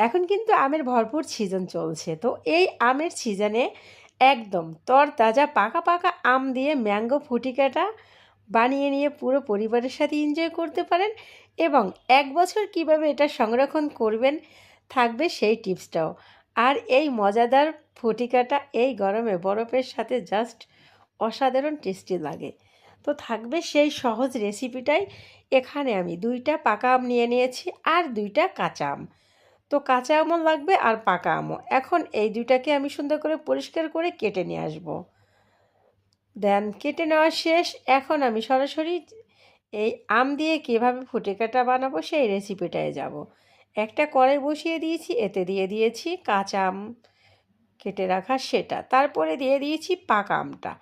এখন কিন্তু আমের ভরপুর সিজন চলছে। তো এই আমের সিজনে একদম তরতাজা পাকা পাকা আম দিয়ে ম্যাঙ্গো ফুটিকাটা বানিয়ে নিয়ে পুরো পরিবারের সাথে এনজয় করতে পারেন এবং এক বছর কীভাবে এটা সংরক্ষণ করবেন থাকবে সেই টিপসটাও। আর এই মজাদার ফুটিকাটা এই গরমে বরফের সাথে জাস্ট অসাধারণ টেস্টি লাগে। তো থাকবে সেই সহজ রেসিপিটাই এখানে আমি দুইটা পাকা আম নিয়ে নিয়েছি আর দুইটা কাঁচা আম। তো কাঁচা আমও লাগবে আর পাকা আমও এখন এই দুইটাকে আমি সুন্দর করে পরিষ্কার করে কেটে নিয়ে আসব। দেন কেটে নেওয়া শেষ। এখন আমি সরাসরি এই আম দিয়ে কীভাবে ফুটে কাটা বানাবো সেই রেসিপিটায় যাব। একটা কড়াই বসিয়ে দিয়েছি, এতে দিয়ে দিয়েছি কাঁচা আম কেটে রাখা সেটা। তারপরে দিয়ে দিয়েছি পাকা আমটা।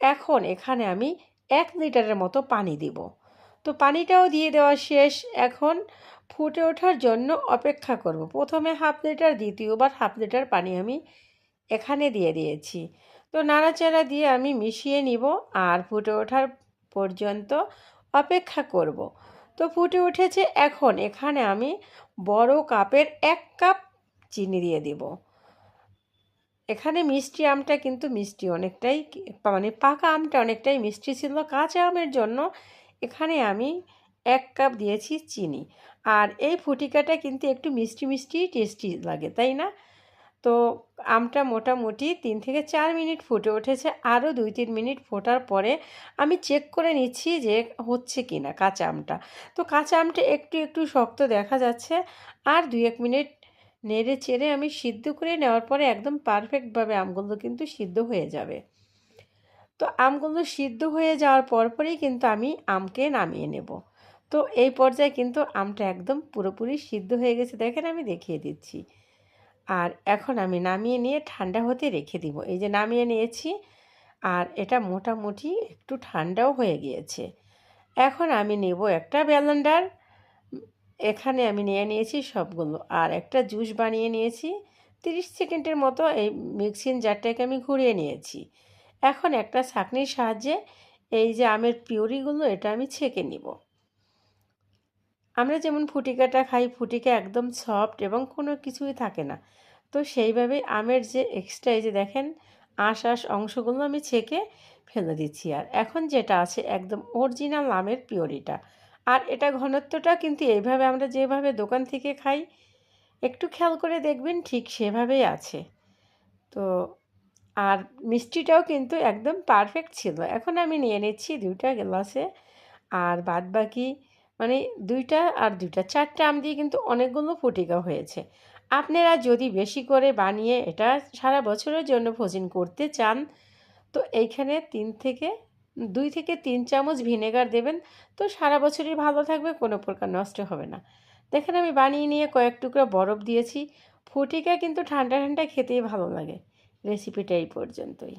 এখন এখানে আমি এক লিটারের মতো পানি দিব। তো পানিটাও দিয়ে দেওয়া শেষ। এখন ফুটে ওঠার জন্য অপেক্ষা করব। প্রথমে হাফ লিটার, দ্বিতীয়বার হাফ লিটার পানি আমি এখানে দিয়ে দিয়েছি। তো নাড়াচাড়া দিয়ে আমি মিশিয়ে নিব আর ফুটে ওঠার পর্যন্ত অপেক্ষা করব। তো ফুটে উঠেছে এখন এখানে আমি বড় কাপের এক কাপ চিনি দিয়ে দিব। এখানে মিষ্টি আমটা কিন্তু মিষ্টি অনেকটাই মানে পাকা আমটা অনেকটাই মিষ্টি ছিল। কাঁচা আমের জন্য এখানে আমি এক কাপ দিয়েছি চিনি। আর এই ফুটিকাটা কিন্তু একটু মিষ্টি মিষ্টি টেস্টি লাগে, তাই না? তো আমটা মোটামুটি তিন থেকে চার মিনিট ফুটে উঠেছে, আরও দুই তিন মিনিট ফোটার পরে আমি চেক করে নিচ্ছি যে হচ্ছে কি না কাঁচা আমটা। তো কাঁচা আমটা একটু একটু শক্ত দেখা যাচ্ছে আর দুই এক মিনিট নেড়ে চেড়ে আমি সিদ্ধ করে নেওয়ার পরে একদম পারফেক্টভাবে আমগুলো কিন্তু সিদ্ধ হয়ে যাবে। তো আমগুলো সিদ্ধ হয়ে যাওয়ার পরপরই কিন্তু আমি আমকে নামিয়ে নেব। তো এই পর্যায়ে কিন্তু আমটা একদম পুরোপুরি সিদ্ধ হয়ে গেছে। দেখেন আমি দেখিয়ে দিচ্ছি। আর এখন আমি নামিয়ে নিয়ে ঠান্ডা হতে রেখে দিব। এই যে নামিয়ে নিয়েছি, আর এটা মোটামুটি একটু ঠান্ডাও হয়ে গিয়েছে। এখন আমি নেব একটা ব্যালেন্ডার। এখানে আমি নিয়ে নিয়েছি সবগুলো। আর একটা জুস বানিয়ে নিয়েছি। তিরিশ সেকেন্ডের মতো এই মিক্সিং জারটাকে আমি ঘুরিয়ে নিয়েছি। এখন একটা ছাঁকনির সাহায্যে এই যে আমের পিউরিগুলো, এটা আমি ছেঁকে নিব। আমরা যেমন ফুটিকাটা খাই, ফুটিকা একদম সফট এবং কোনো কিছুই থাকে না। তো সেইভাবে আমের যে এক্সট্রা এই যে দেখেন, আঁশ আঁশ অংশগুলো আমি ছেঁকে ফেলে দিচ্ছি। আর এখন যেটা আছে একদম অরিজিনাল আমের পিওরিটা। আর এটা ঘনত্বটা কিন্তু এইভাবে আমরা যেভাবে দোকান থেকে খাই, একটু খেয়াল করে দেখবেন ঠিক সেভাবেই আছে। তো আর মিষ্টিটাও কিন্তু একদম পারফেক্ট ছিল। এখন আমি নিয়ে নিচ্ছি দুইটা গ্লাসে। আর বাদ বাকি মানে দুইটা আর দুইটা, চারটে আম দিয়ে কিন্তু অনেকগুলো ফুটিকা হয়েছে। আপনারা যদি বেশি করে বানিয়ে এটা সারা বছরের জন্য ভোজন করতে চান, তো এইখানে তিন থেকে, দুই থেকে তিন চামচ ভিনেগার দেবেন। তো সারা বছরই ভালো থাকবে, কোনো প্রকার নষ্ট হবে না। দেখেন আমি বানিয়ে নিয়ে কয়েক টুকরো বরফ দিয়েছি। ফুটিকা কিন্তু ঠান্ডা ঠান্ডা খেতেই ভালো লাগে রেসিপিটা এই পর্যন্তই।